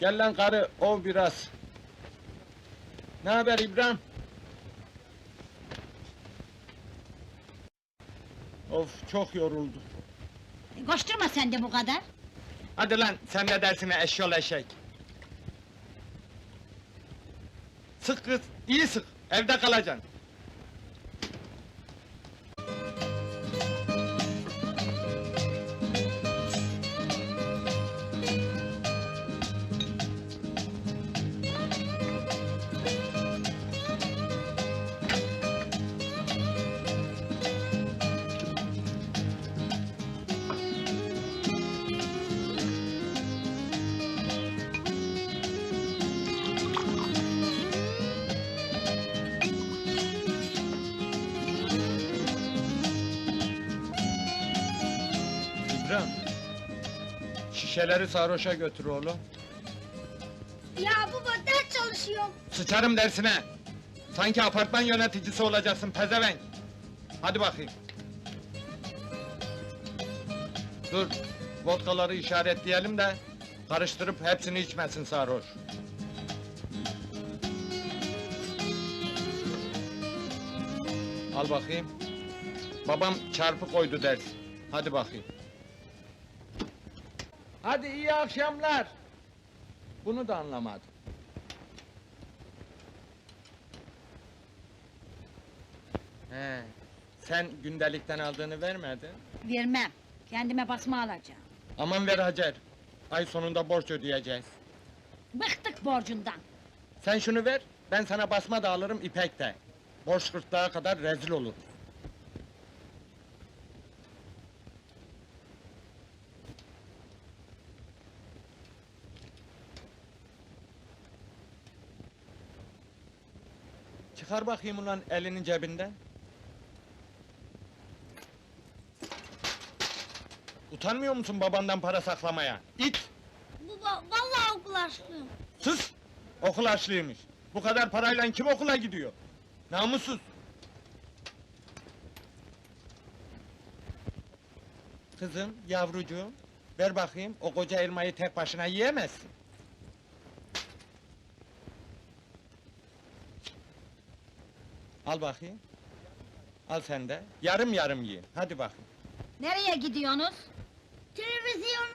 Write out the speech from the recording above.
Gel lan karı, ov biraz. Ne haber İbrahim? Of, çok yoruldu. E, Koşturma sen de bu kadar. Hadi lan, sen ne dersine eşyol eşek. Sık kız, iyi sık, evde kalacaksın. İbrahim, şişeleri sarhoşa götür oğlum. Ya baba ders çalışıyorum. Sıçarım dersine. Sanki apartman yöneticisi olacaksın pezevenk. Hadi bakayım. Dur, vodkaları işaretleyelim de... ...karıştırıp hepsini içmesin sarhoş. Al bakayım. Babam çarpı koydu ders. Hadi bakayım. Hadi iyi akşamlar. Bunu da anlamadım. He, sen gündelikten aldığını vermedin. Vermem. Kendime basma alacağım. Aman ver Hacer. Ay sonunda borç ödeyeceğiz. Bıktık borcundan. Sen şunu ver, ben sana basma da alırım ipek de. Borç gırtlağa kadar rezil olur. Çıkar bakayım ulan elinin cebinden. Utanmıyor musun babandan para saklamaya? İt! Baba vallahi okul açtım. Sus! Okul açlıymış. Bu kadar parayla kim okula gidiyor? Namussuz! Kızım, yavrucuğum, ver bakayım, o koca elmayı tek başına yiyemezsin. Al bakayım. Al sen de, yarım yarım yiyin, hadi bakayım. Nereye gidiyorsunuz? Televizyon